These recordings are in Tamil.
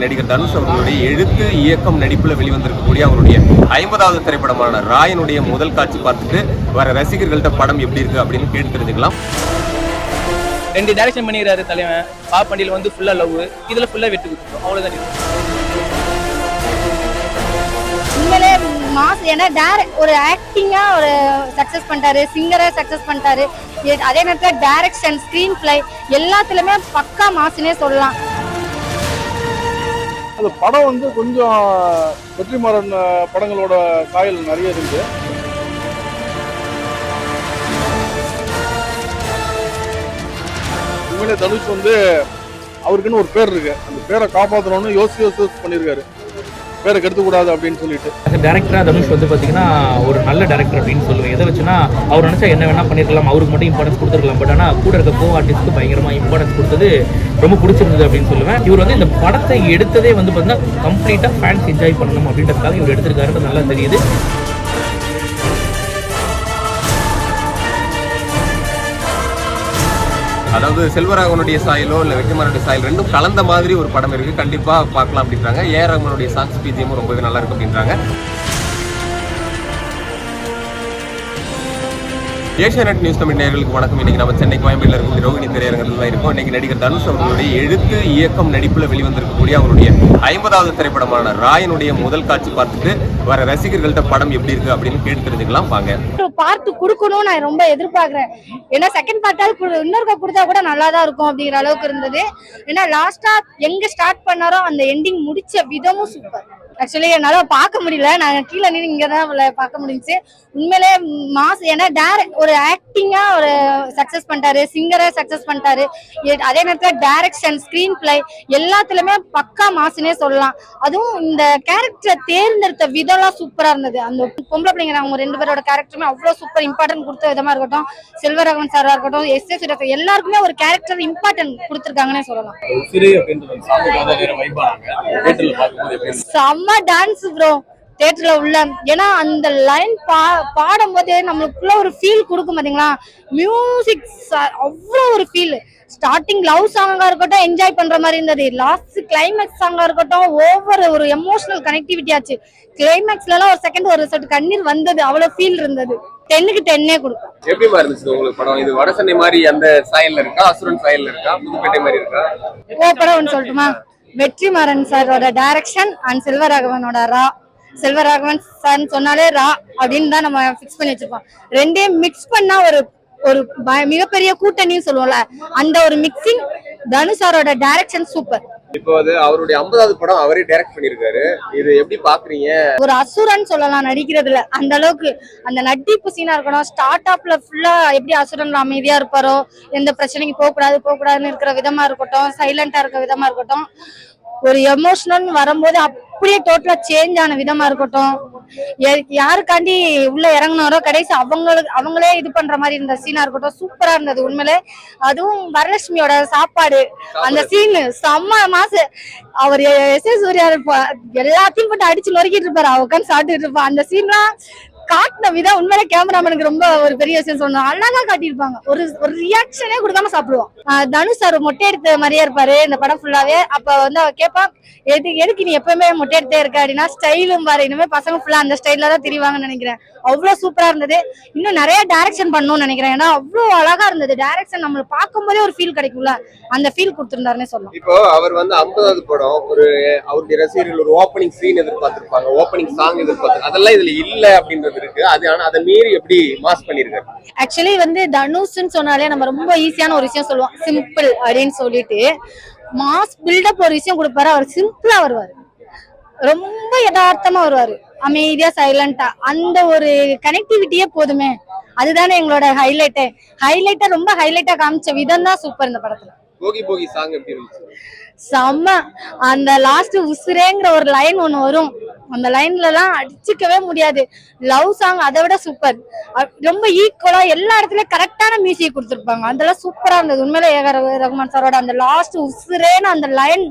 நடிகர் தனுஷ் அவர்களுடைய எழுத்து இயக்கம் நடிப்புல வெளிவந்திருக்கக்கூடிய அவருடைய ஐம்பதாவது திரைப்படமான ராயனுடைய முதல் காட்சி பார்த்துட்டு வர ரசிகர்கள்ட்ட படம் எப்படி இருக்கு அப்படின்னு கேட்டு தெரிஞ்சுக்கலாம். ரெண்டு டைரக்ஷன் பண்ணிடுறாரு தலைவன். பாப்பண்டியில் வந்து ஃபுல்லா லவ் இதுல ஃபுல்லா வெட்டு குத்துரும் அவ்வளவுதான். உண்மையிலே மாஸ் ஏன்னா டேரக்ட் ஒரு ஆக்டிங்கா ஒரு சக்சஸ் பண்ணிட்டாரு சிங்கரா சக்சஸ் பண்ணிட்டாரு. அதே நேரத்தில் டைரக்ஷன் ஸ்க்ரீன் பிளே எல்லாத்துலயுமே பக்கா மாசுனே சொல்லலாம். அந்த படம் வந்து கொஞ்சம் வெற்றிமாறன் படங்களோட காயல் நிறைய இருக்கு உண்மையிலே தனுஷ் வந்து அவருக்குன்னு ஒரு பேர் இருக்கு. அந்த பேரை காப்பாற்றணும்னு யோசி யோசி யோசிச்சு பண்ணியிருக்காரு பேரை கெடுத்துக்கூடாது அப்படின்னு சொல்லிட்டு. டேரக்டரா தனுஷ் வந்து பாத்தீங்கன்னா ஒரு நல்ல டேரக்டர் அப்படின்னு சொல்லுவேன். எதை வச்சுன்னா அவர் நினைச்சா என்ன வேணா பண்ணிருக்கலாம். அவருக்கு மட்டும் இம்பார்ட்டன்ஸ் கொடுத்துருக்கலாம். பட் ஆனா கூட இருக்க கோ ஆர்டிஸ்ட்க்கு பயங்கரமா இம்பார்ட்டன்ஸ் கொடுத்தது ரொம்ப பிடிச்சிருந்தது அப்படின்னு சொல்லுவேன். இவர் வந்து இந்த படத்தை எடுத்ததே வந்து பாத்தீங்கன்னா கம்ப்ளீட்டா ஃபேன்ஸ் என்ஜாய் பண்ணணும் அப்படின்றதுக்காக இவர் எடுத்திருக்காருன்னு நல்லா தெரியுது. அதாவது செல்வராகவனுடைய சாயலோ இல்லை வெற்றிமாறனுடைய சாயல் ரெண்டும் கலந்த மாதிரி ஒரு படம் இருக்குது கண்டிப்பாக பார்க்கலாம் அப்படின்றாங்க. ஏ ஆர் சாங்ஸ் பிஜிஎம் ரொம்பவே நல்லா இருக்கு அப்படின்றாங்க. ஏஷியாநெட் நியூஸ் தமிழ் நேர்களுக்கு வணக்கம். இன்னைக்கு நம்ம சென்னை கோயம்பேட்டில் இருக்கக்கூடிய ரோகிணி திரையரங்கத்தில் தான் இருக்கோம். இன்னைக்கு நடிகர் தனுஷ் அவர்களுடைய எழுத்து இயக்கம் நடிப்புல வெளிவந்திருக்கக்கூடிய அவருடைய ஐம்பதாவது திரைப்படமான ராயனுடைய முதல் காட்சி பார்த்துட்டு வர ரசிகர்கள்ட்ட படம் எப்படி இருக்கு அப்படின்னு கேட்டு தெரிஞ்சுக்கலாம். வாங்க. பார்த்து கொடுக்கணும் நான் ரொம்ப எதிர்பார்க்கிறேன். ஏன்னா செகண்ட் பார்ட்டால் இன்னொருக்கா கொடுத்தா கூட நல்லா தான் இருக்கும் அப்படிங்கிற அளவுக்கு இருந்தது. ஏன்னா லாஸ்டா எங்க ஸ்டார்ட் பண்ணாரோ அந்த எண்டிங் முடிச்ச விதமும் சூப்பர் ஆக்சுவலி என்னால பார்க்க முடியல. நான் கீழே நின்று இங்க தான் பார்க்க முடிஞ்சுச்சு. உண்மையிலே மாஸ் ஏன்னா டேரக்ட் ஒரு ஆக்டிங்கா ஒரு சக்சஸ் பண்ணிட்டாரு சிங்கரா சக்சஸ் பண்ணிட்டாரு. அதே நேரத்தில் டைரக்ஷன் ஸ்கிரீன் பிளே எல்லாத்துலயுமே பக்கா மாசுனே சொல்லலாம். அதுவும் இந்த கேரக்டரை தேர்ந்தெடுத்த விதம்லாம் சூப்பரா இருந்தது. அந்த பொம்பளை பிள்ளைங்க அவங்க ரெண்டு பேரோட கேரக்டருமே அவ்வளவு சூப்பர் இம்பார்ட்டன்ட் கொடுத்த விதமா இருக்கட்டும் செல்வராகவன் சாரா இருக்கட்டும் எஸ் எஸ் எல்லாருக்குமே ஒரு கேரக்டர் இம்பார்ட்டன்ட் கொடுத்துருக்காங்கன்னே சொல்லலாம். சிறு தேட்டர்ல செம்ம டான்ஸ் ப்ரோ தியேட்டர்ல உள்ள. ஏன்னா அந்த லைன் பா பாடும்போது நம்மளுக்குள்ள ஒரு ஃபீல் கொடுக்கும் பாத்தீங்களா? மியூசிக் அவ்வளோ ஒரு ஃபீல் ஸ்டார்டிங் லவ் சாங்கா இருக்கட்டும் என்ஜாய் பண்ற மாதிரி இருந்தது. லாஸ்ட் கிளைமேக்ஸ் சாங்கா இருக்கட்டும் ஓவர் ஒரு எமோஷனல் கனெக்டிவிட்டி ஆச்சு. கிளைமேக்ஸ்ல எல்லாம் ஒரு செகண்ட் ஒரு செட் கண்ணீர் வந்தது. அவ்வளவு ஃபீல் இருந்தது. டென்னுக்கு டென்னே கொடுக்கும் எப்படிமா இருந்துச்சு உங்களுக்கு படம்? இது வடசென்னை மாதிரி அந்த சாயல்ல இருக்கா? அசுரன் சாயல்ல இருக்கா? புதுப்பேட்டை மாதிரி இருக்கா? ஓப்பனா ஒன்று சொல்லட்டுமா? வெற்றிமாறன் சாரோட டைரக்ஷன் அண்ட் செல்வராகவனோட ரா. செல்வராகவன் சார் சொன்னாலே ரா அப்படின்னு தான் நம்ம ஃபிக்ஸ் பண்ணி வச்சிருப்போம். ரெண்டையும் மிக்ஸ் பண்ணா ஒரு ஒரு மிகப்பெரிய கூட்டணின்னு சொல்லுவோம்ல அந்த ஒரு மிக்சிங் தனுஷாரோட டைரக்ஷன் சூப்பர் இப்போ அது அவருடைய ஐம்பதாவது படம் அவரே டைரக்ட் பண்ணிருக்காரு இது எப்படி பாக்குறீங்க? ஒரு அசுரன் சொல்லலாம் நடிக்கிறதுல. அந்த அளவுக்கு அந்த நட்டிப்பு சீனா இருக்கணும். ஸ்டார்ட் அப்ல ஃபுல்லா எப்படி அசுரன் அமைதியா இருப்பாரோ எந்த பிரச்சனைக்கு போக கூடாது போக கூடாதுன்னு இருக்கிற விதமா இருக்கட்டும் சைலண்டா இருக்க விதமா இருக்கட்டும். ஒரு எமோஷனல் வரும்போது அப்படியே டோட்டலா சேஞ்ச் ஆன விதமா இருக்கட்டும். யாருக்காண்டி உள்ள இறங்குனாரோ கடைசி அவங்களுக்கு அவங்களே இது பண்ற மாதிரி இருந்த சீனா இருக்கட்டும் சூப்பரா இருந்தது உண்மையிலே. அதுவும் வரலட்சுமியோட சாப்பாடு அந்த சீன் செம்ம மாசு. அவர் எஸ். எஸ். சூர்யா இருப்பா- எல்லாத்தையும் போட்டு அடிச்சு நொறுக்கிட்டு இருப்பாரு. அவ உட்காந்து சாப்பிட்டுட்டு இருப்பா. அந்த சீன்லாம் காட்டின விதம் உண்மையிலே கேமராமேனுக்கு ரொம்ப ஒரு பெரிய விஷயம் சொன்னோம் அழகா காட்டியிருப்பாங்க. ஒரு ஒரு ரியாக்ஷனே கொடுக்காம சாப்பிடுவோம். தனு தனுஷ் சார் மொட்டை எடுத்த மாதிரியே இருப்பாரு இந்த படம் ஃபுல்லாவே அப்ப வந்து அவ கேட்பா எது எதுக்கு நீ எப்பவுமே மொட்டை எடுத்தே இருக்க? அப்படின்னா ஸ்டைலும் பாரு இனிமே பசங்க ஃபுல்லா அந்த ஸ்டைல்ல தான் தெரிவாங்கன்னு நினைக்கிறேன். அவ்வளவு சூப்பரா இருந்தது. இன்னும் நிறைய டைரக்ஷன் பண்ணணும்னு நினைக்கிறேன். ஏன்னா அவ்வளவு அழகா இருந்தது. டைரக்ஷன் நம்மள பார்க்கும்போதே ஒரு ஃபீல் கிடைக்கும்ல. அந்த ஃபீல் கொடுத்துருந்தாருன்னு சொல்லலாம். இப்போ அவர் வந்து ஐம்பதாவது படம் ஒரு அவருடைய ரசிகர்கள் ஒரு ஓப்பனிங் சீன் எதிர்பார்த்திருப்பாங்க. ஓப்பனிங் சாங் எதிர்பார்த்து அதெல்லாம் இதுல இல்ல அப்படின்றது இருக்கு. அது ஆனா அதை மீறி எப்படி மாஸ் பண்ணிருக்காரு? ஆக்சுவலி வந்து தனுஷ்னு சொன்னாலே நம்ம ரொம்ப ஈஸியான ஒரு விஷயம் சொல்லுவோம். சிம்பிள் அப்படின்னு சொல்லிட்டு மாஸ் பில்டப் ஒரு விஷயம் கொடுப்பாரு. அவர் சிம்பிளா வருவாரு. ரொம்ப யதார்த்தமா வருவாரு. அமைதியா சைலண்டா அந்த ஒரு கனெக்டிவிட்டியே போதுமே. அதுதானே எங்களோட ஹைலைட்டே ஹைலைட்டா ரொம்ப ஹைலைட்டா காமிச்ச விதம் தான் சூப்பர் இந்த படத்துல. போகி போகி சாங் எப்படி இருந்துச்சு? செம்ம. அந்த லாஸ்ட் உசுரேங்கிற ஒரு லைன் ஒண்ணு வரும். அந்த லைன்ல எல்லாம் அடிச்சுக்கவே முடியாது. லவ் சாங் அதை விட சூப்பர் ரொம்ப ஈக்குவலா எல்லா இடத்துலயும் கரெக்டான மியூசிக் கொடுத்துருப்பாங்க. அதெல்லாம் சூப்பரா இருந்தது. உண்மையிலே ஏக ரகு- ரகுமான் சாரோட அந்த லாஸ்ட் உசுரேன்னு அந்த லைன்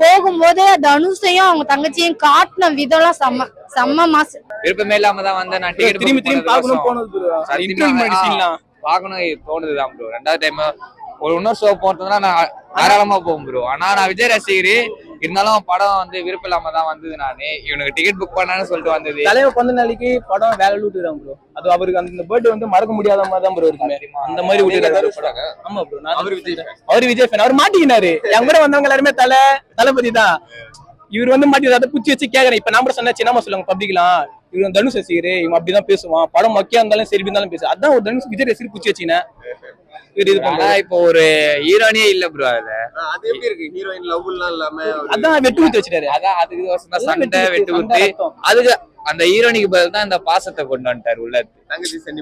போகும்போது தனுஷையும் அவங்க தங்கச்சியும் காட்டின விதம்லாம் செம்ம செம்ம மாசு விருப்பமே இல்லாம தான் வந்தேன் நான் திரும்பி திரும்பி பார்க்கணும் போனது. பார்க்கணும் தோணுதுதான் ப்ரோ ரெண்டாவது டைம் ஒரு இன்னொரு ஷோ போறதுனா நான் தாராளமா போகும் ப்ரோ ஆனா நான் விஜய் ரசிகர். இருந்தாலும் படம் வந்து விருப்பம் இல்லாம தான் வந்தது நானு. இவனுக்கு டிக்கெட் புக் பண்ணான்னு சொல்லிட்டு வந்தது. தலைவர் பிறந்த நாளைக்கு படம் வேலை விட்டுறாங்க ப்ரோ அது அவருக்கு அந்த பர்த்டே வந்து மறக்க முடியாத மாதிரி தான் ப்ரோ இருக்குமே. அந்த மாதிரி விட்டுறாரு? ஆமா ப்ரோ நான் அவர் விஜய். அவர் விஜய் ஃபேன் அவர் மாட்டிக்கினாரு. என் கூட வந்தவங்க எல்லாருமே தலை தளபதி தான். இவர் வந்து மாட்டி அதை குச்சி வச்சு கேக்குறேன். இப்ப நான் கூட சொன்னா சின்னமா சொல்லுவாங்க பப்ளிக்லாம் வந்து தனுஷ் ரசிகர் இவன் அப்படிதான் பேசுவான். படம் மொக்கையா இருந்தாலும் சரி இருந்தாலும் பேசு. அதான் ஒரு தனுஷ் விஜய் ரசிகர் குச்சி வச்சுனேன் இப்போ ஒரு ஹீரோனியே இல்ல ப்ரோ அதுல அது எப்படி இருக்கு? ஹீரோயின் லவ் எல்லாம் இல்லாம ஒரு- அதான் வெட்டு குத்தி வச்சுட்டாரு. அதான் அதுக்கு தான் சண்டை வெட்டு ரத்தம். அதுக்கு அந்த ஹீரோனிக்கு பதில் தான் இந்த பாசத்தை கொண்டு வந்துட்டாரு உள்ள.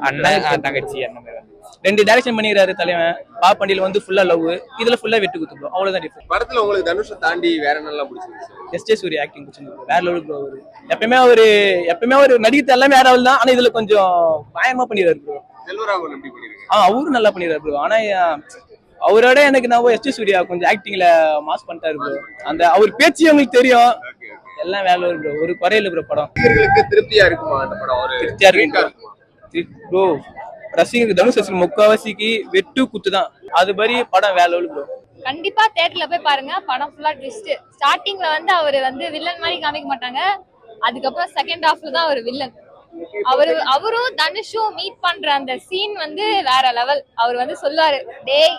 அண்ணன் தங்கச்சி அந்த மாதிரி வந்து. ரெண்டு டைரக்ஷன் பண்ணிடுறாரு தலைவன். பாப்பண்டியில வந்து ஃபுல்லா லவ் இதுல ஃபுல்லா வெட்டு குத்து ப்ரோ அவ்வளவுதான் டிஃபரன்ஸ் படத்துல உங்களுக்கு தனுஷை தாண்டி வேற என்னெல்லாம் பிடிச்சிருந்துச்சு? எஸ் ஜே சூரிய ஆக்டிங் பிடிச்சிருக்கு வேற லெவலுக்கு ப்ரோ அவரு. எப்பயுமே அவரு எப்பயுமே அவரு நடிக்கிறது எல்லாமே வேற தான். ஆனா இதுல கொஞ்சம் பயமா பண்ணிடுறாரு ப்ரோ செல்வராகவன் எப்படி பண்ணிருக்காங்க ஆ அவரும் நல்லா பண்ணிடுறாரு ப்ரோ ஆனா அவரோட எனக்கு நான் எஸ் ஜே சூர்யா கொஞ்சம் ஆக்டிங்ல மாஸ் பண்ணிட்டாரு ப்ரோ அந்த அவர் பேச்சு உங்களுக்கு தெரியும். எல்லாம் வேற லெவல் ப்ரோ ஒரு குறையில ப்ரோ படம். திருப்தியா இருக்குமா அந்த படம்? ஒரு திருப்தியா இருக்கு? ப்ரோ ரசிகருக்கு தனுஷ் ரசிகர் முக்காவாசிக்கு வெட்டு குத்து தான். அது மாதிரி படம் வேற லெவல் ப்ரோ கண்டிப்பா தியேட்டர்ல போய் பாருங்க. படம் ஃபுல்லா ட்விஸ்ட் ஸ்டார்டிங்ல வந்து அவர் வந்து வில்லன் மாதிரி காமிக்க மாட்டாங்க. அதுக்கப்புறம் செகண்ட் ஹாஃப்ல தான் அவர் வில்லன் அவரு அவரும் தனுஷும் மீட் பண்ற அந்த சீன் வந்து வேற லெவல் அவர் வந்து சொல்லுவாரு டேய்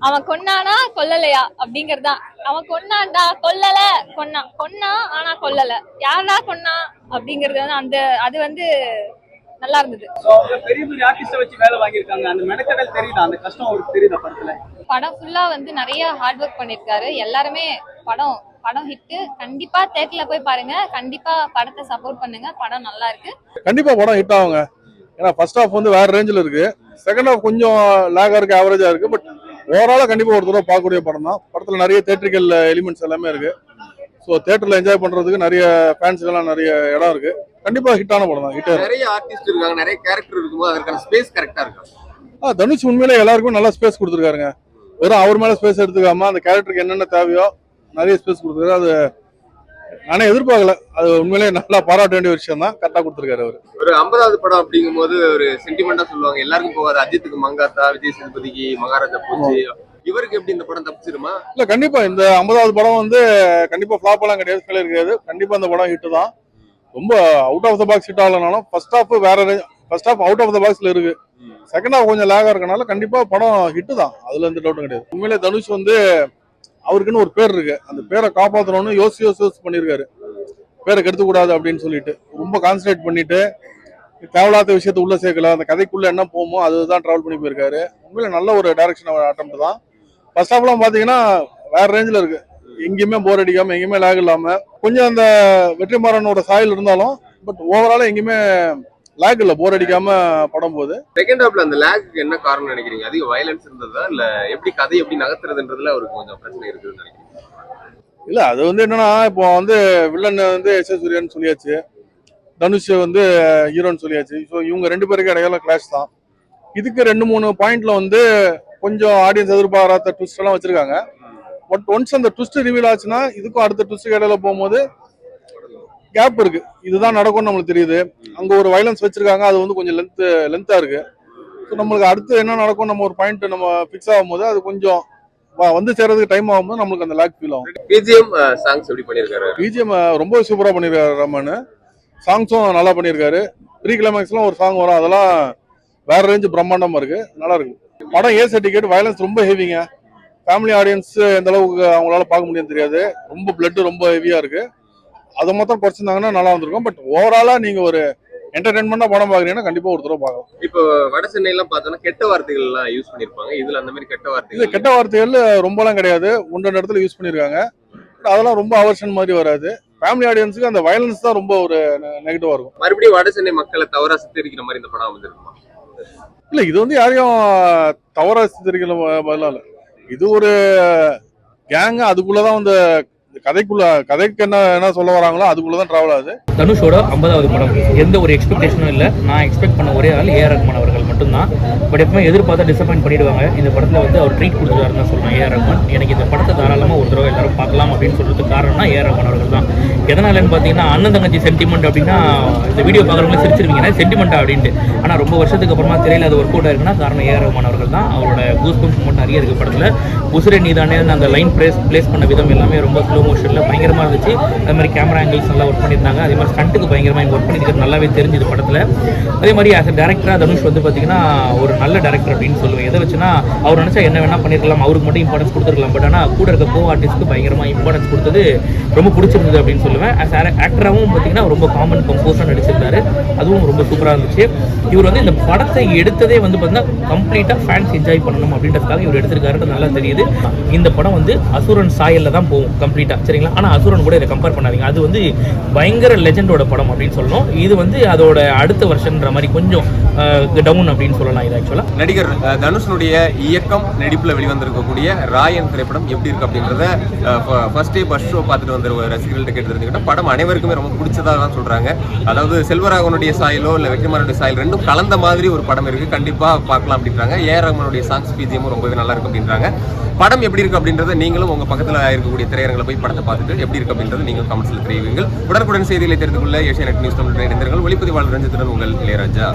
அவன் கொன்னானா கொல்லலையா? அப்படிங்கறதுதான். அவன் கொன்னான்டா கொல்லல. கொன்னா கொன்னா ஆனா கொல்லல. யாரா கொன்னா? அப்படிங்கறது வந்து அந்த அது வந்து நல்லா இருந்தது. பெரிய பெரிய ஆர்டிஸ்ட வச்சு வேலை வாங்கியிருக்காங்க. அந்த மெனக்கடல் தெரியுதா? அந்த கஷ்டம் அவருக்கு தெரியுதா படத்துல? படம் ஃபுல்லா வந்து நிறைய ஹார்ட் ஒர்க் பண்ணிருக்காரு எல்லாருமே படம் படம் ஹிட் கண்டிப்பா தேட்டர்ல போய் பாருங்க. கண்டிப்பா படத்தை சப்போர்ட் பண்ணுங்க. படம் நல்லா இருக்கு. கண்டிப்பா படம் ஹிட் ஆகுங்க. ஏன்னா ஃபர்ஸ்ட் ஹாஃப் வந்து வேற ரேஞ்சில் இருக்கு. செகண்ட் ஹாஃப் கொஞ்சம் லேகா இருக்கு ஆவரேஜா இருக்கு. பட் ஓவராலா கண்டிப்பா ஒரு தடவை பார்க்கக்கூடிய படம் தான். படத்துல நிறைய தேட்டரிக்கல் எலிமெண்ட்ஸ் எல்லாமே இருக்கு. ஸோ தேட்டர்ல என்ஜாய் பண்றதுக்கு நிறைய ஃபேன்ஸுக்கெல்லாம் நிறைய இடம் இருக்கு. கண்டிப்பா ஹிட்டான படம் தான் ஹிட் நிறைய ஆர்டிஸ்ட் இருக்காங்க நிறைய கேரக்டர் இருக்கும்போது அதற்கான ஸ்பேஸ் கரெக்டா இருக்கா? ஆ தனுஷ் உண்மையிலே எல்லாருக்கும் நல்லா ஸ்பேஸ் கொடுத்துருக்காருங்க. வெறும் அவர் மேல ஸ்பேஸ் எடுத்துக்காம அந்த கேரக்டருக்கு என்னென்ன தேவையோ நிறைய ஸ்பேஸ் கொடுத்துருக்காரு. அது நானே எதிர்பார்க்கல. அது உண்மையிலே நல்லா பாராட்ட வேண்டிய விஷயம் தான் கரெக்டாக கொடுத்துருக்காரு அவர். ஒரு ஐம்பதாவது படம் அப்படிங்கும்போது ஒரு சென்டிமெண்டா சொல்லுவாங்க. எல்லாருக்கும் போகாது. அஜித்துக்கு மங்காத்தா விஜய் சேதுபதிக்கு மகாராஜா போச்சு. இவருக்கு எப்படி இந்த படம் தப்பிச்சிருமா? இல்ல கண்டிப்பா. இந்த ஐம்பதாவது படம் வந்து கண்டிப்பா ஃபிளாப் எல்லாம் கிடையாது ஃபெயிலியர் கிடையாது. கண்டிப்பா இந்த படம் ஹிட் தான். ரொம்ப out of the box hit ஆகலனாலும் first half வேற first half out of the பாக்ஸ்ல இருக்கு. செகண்ட் ஹாஃப் கொஞ்சம் லேகா இருக்கனால கண்டிப்பா படம் ஹிட் தான். அதுல எந்த டவுட்டும் கிடையாது. உண்மையிலே தனுஷ் வந்து அவருக்குன்னு ஒரு பேர் இருக்கு. அந்த பேரை காப்பாத்தணும்னு யோசி யோசி யோசி பண்ணியிருக்காரு பேரை கெடுத்து கூடாது அப்படின்னு சொல்லிட்டு ரொம்ப கான்சன்ட்ரேட் பண்ணிட்டு தேவையில்லாத விஷயத்த உள்ள சேர்க்கல. அந்த கதைக்குள்ள என்ன போமோ அதுதான் டிராவல் பண்ணி போயிருக்காரு. உண்மையில நல்ல ஒரு டைரக்ஷன் அட்டம் தான். ஃபர்ஸ்ட் ஹாஃப்லாம் பாத்தீங்கன்னா வேற ரேஞ்சில் இருக்கு. எங்கேயுமே போர் அடிக்காம எங்கேயுமே லேக் இல்லாம கொஞ்சம் அந்த வெற்றிமாறனோட சாயல் இருந்தாலும் பட் ஓவரால எங்கேயுமே லேக் இல்ல போர் அடிக்காம படம் போகுது. செகண்ட் ஹாப்ல அந்த லேக்கு என்ன காரணம் நினைக்கிறீங்க? அதிக வயலன்ஸ் இருந்ததா? இல்ல எப்படி கதை எப்படி நகர்த்துறதுன்றதுல அவருக்கு கொஞ்சம் பிரச்சனை இருக்குதுன்னு நினைக்கிறீங்க? இல்ல அது வந்து என்னன்னா இப்போ வந்து வில்லன் வந்து எஸ் எஸ் சூர்யான்னு சொல்லியாச்சு. தனுஷ் வந்து ஹீரோன்னு சொல்லியாச்சு. ஸோ இவங்க ரெண்டு பேருக்கு இடையில கிளாஷ் தான். இதுக்கு ரெண்டு மூணு பாயிண்ட்ல வந்து கொஞ்சம் ஆடியன்ஸ் எதிர்பாராத ட்விஸ்ட் எல்லாம் வச்சிருக்காங்க. பட் ஒன்ஸ் அந்த ட்விஸ்ட் ரிவீல் ஆச்சுன்னா இதுக்கும் அடுத்த ட்விஸ்ட் இடையில போகும்போது கேப் இருக்கு. இதுதான் நடக்கும்னு நம்மளுக்கு தெரியுது. அங்க ஒரு வைலன்ஸ் வச்சிருக்காங்க. அது வந்து கொஞ்சம் லென்த் லென்த்தா இருக்கு. ஸோ நம்மளுக்கு அடுத்து என்ன நடக்கும் நம்ம ஒரு பாயிண்ட் நம்ம ஃபிக்ஸ் ஆகும்போது அது கொஞ்சம் வந்து சேர்றதுக்கு டைம் ஆகும்போது நம்மளுக்கு அந்த லேக் ஃபீல் ஆகும். பிஜிஎம் சாங்ஸ் எப்படி பண்ணிருக்காரு? பிஜிஎம் ரொம்ப சூப்பரா பண்ணிருக்காரு ரமன் சாங்ஸும் நல்லா பண்ணியிருக்காரு ப்ரீ கிளைமேக்ஸ்லாம் ஒரு சாங் வரும். அதெல்லாம் வேற ரேஞ்சு பிரம்மாண்டமா இருக்கு. நல்லா இருக்கு. படம் ஏ சர்டிஃபிகேட் வயலன்ஸ் ரொம்ப ஹெவிங்க ஃபேமிலி ஆடியன்ஸ் எந்த அளவுக்கு அவங்களால பார்க்க முடியும் தெரியாது. ரொம்ப பிளட் ரொம்ப ஹெவியா இருக்கு. அதை மொத்தம் குறைச்சிருந்தாங்கன்னா நல்லா வந்திருக்கும். பட் ஓவராலா நீங்க ஒரு என்டர்டைன்மெண்டா படம் பாக்குறீங்கன்னா கண்டிப்பா ஒரு தடவை பார்க்கலாம். இப்போ வட சென்னை எல்லாம் பார்த்தோம்னா கெட்ட வார்த்தைகள் எல்லாம் யூஸ் பண்ணிருப்பாங்க இதுல அந்த மாதிரி கெட்ட இது வார்த்தைகள் கெட்ட வார்த்தைகள் ரொம்பலாம் கிடையாது. ஒன்று இடத்துல யூஸ் பண்ணியிருக்காங்க. But அதெல்லாம் ரொம்ப அவர்ஷன் மாதிரி வராது. ஃபேமிலி ஆடியன்ஸுக்கு அந்த வயலன்ஸ் தான் ரொம்ப ஒரு நெகட்டிவா இருக்கும். மறுபடியும் வட சென்னை மக்களை தவறா சித்தரிக்கிற மாதிரி இந்த படம் வந்திருக்குமா இல்ல இது வந்து யாரையும் தவறா சித்தரிக்கல பதிலாக இது ஒரு கேங் அதுக்குள்ளதான் வந்து இந்த கதைக்குள்ள கதைக்கு என்ன என்ன சொல்ல வராங்களோ அதுக்குள்ளதான் டிராவல் ஆகுது. தனுஷோட ஐம்பதாவது படம். எந்த ஒரு எக்ஸ்பெக்டேஷனும் இல்லை. நான் எக்ஸ்பெக்ட் பண்ண ஒரே ஆள் ஏஆர் ரஹ்மான் அவர்கள் மட்டும்தான். பட் எப்பவுமே எதிர்பார்த்தா டிசப்பாயின்ட் பண்ணிடுவாங்க. இந்த படத்தில் வந்து அவர் ட்ரீட் கொடுத்துருக்காருன்னு தான் சொல்லலாம் ஏஆர் ரஹ்மான் எனக்கு இந்த படத்தை தாராளமாக ஒரு தடவை எல்லாரும் பார்க்கலாம் அப்படின்னு சொல்றதுக்கு காரணம்னா ஏஆர் ரஹ்மான் அவர்கள் தான். எதனாலன்னு பார்த்தீங்கன்னா அண்ணன் தங்கச்சி சென்டிமெண்ட் அப்படின்னா இந்த வீடியோ பார்க்குறவங்களே சிரிச்சிருவீங்க. சென்டிமெண்ட்டா அப்படின்ட்டு. ஆனால் ரொம்ப வருஷத்துக்கு அப்புறமா திரையில் அது ஒர்க் அவுட் ஆயிருக்குன்னா காரணம் ஏஆர் ரஹ்மான் அவர்கள் தான். அவரோட கூஸ் பம்ப்ஸ் மட்டும் நிறைய இருக்குது படத்தில். உசுரை நீதானே அந்த லைன் ப்ளேஸ் ப்ளேஸ் பண்ண விதம் எல்லாமே ரொம்ப ஸ்லோ மோஷனில் பயங்கரமாக இருந்துச்சு. அது மாதிரி கேமரா ஆங்கிள்ஸ் நல்லா ஒர்க் பண்ணியிருந்தாங்க. அதே மாதிரி ஸ்டண்ட்டுக்கு பயங்கரமாக இங்கே ஒர்க் பண்ணியிருக்கிறது நல்லாவே தெரிஞ்சுது படத்தில். அதே மாதிரி ஆஸ் டேரக்டராக தனுஷ் வந்து பார்த்தீங்கன்னா ஒரு நல்ல டேரக்டர் அப்படின்னு சொல்லுவேன். எதை வச்சுன்னா அவர் நினச்சா என்ன வேணால் பண்ணியிருக்கலாம் அவருக்கு மட்டும் இம்பார்ட்டன்ஸ் கொடுத்துருக்கலாம். பட் ஆனால் கூட இருக்க கோ ஆர்டிஸ்ட்க்கு பயங்கரமாக இம்பார்ட்டன்ஸ் கொடுத்தது ரொம்ப பிடிச்சிருந்தது அப்படின்னு சொல்லுவேன். ஆஸ் ஆக்டராகவும் பார்த்தீங்கன்னா ரொம்ப காமன் கம்போஸாக நடிச்சிருந்தாரு. அதுவும் ரொம்ப சூப்பராக இருந்துச்சு. இவர் வந்து இந்த படத்தை எடுத்ததே வந்து பார்த்தீங்கன்னா கம்ப்ளீட்டாக ஃபேன்ஸ் என்ஜாய் பண்ணணும் அப்படின்றதுக்காக இவர் எடுத்திருக்காருன்னு நல்லா தெரியுது. இந்த படம் வந்து அசுரன் சாயலில் தான் போகும் கம்ப்ளீட்டாக சரிங்களா? ஆனால் அசுரன் கூட இதை கம்பேர் பண்ணாதீங்க. அது வந்து பயங்கர லெஜெண்டோட படம் அப்படின்னு சொல்லணும். இது வந்து அதோட அடுத்த வருஷன்ற மாதிரி கொஞ்சம் டவுன் அப்படின்னு சொல்லலாம் இது ஆக்சுவலாக நடிகர் தனுஷனுடைய இயக்கம் நடிப்பில் வெளிவந்திருக்கக்கூடிய ராயன் திரைப்படம் எப்படி இருக்கு அப்படின்றத ஃபர்ஸ்ட் டே ஃபர்ஸ்ட் ஷோ பார்த்துட்டு வந்த ரசிகர்கள்ட்ட கேட்டு படம் அனைவருக்குமே ரொம்ப பிடிச்சதாக தான் சொல்கிறாங்க அதாவது செல்வராகவனுடைய சாயலோ இல்லை வெற்றிமாறனுடைய சாயல் ரெண்டும் கலந்த மாதிரி ஒரு படம் இருக்குது கண்டிப்பாக பார்க்கலாம் அப்படின்றாங்க. ஏ ஆர் சாங்ஸ் பிஜிஎமும் ரொம்பவே நல்லா இருக்கு அப்படின்றாங்க. படம் எப்படி இருக்கு அப்படின்றத நீங்களும் உங்க பக்கத்துல இருக்கக்கூடிய திரையரங்களை போய் படத்தை பார்த்துட்டு எப்படி இருக்கு அப்படின்றத நீங்க கமெண்ட்ஸ்ல தெரிவிங்கள் உடனுக்குடன் செய்திகளை தெரிந்து கொள்ள ஏஷியா நெட் நியூஸ் தமிழ் இணைந்திருங்கள். ஒளிப்பதிவாளர் ரஞ்சித்துடன் உங்கள் இளையராஜா.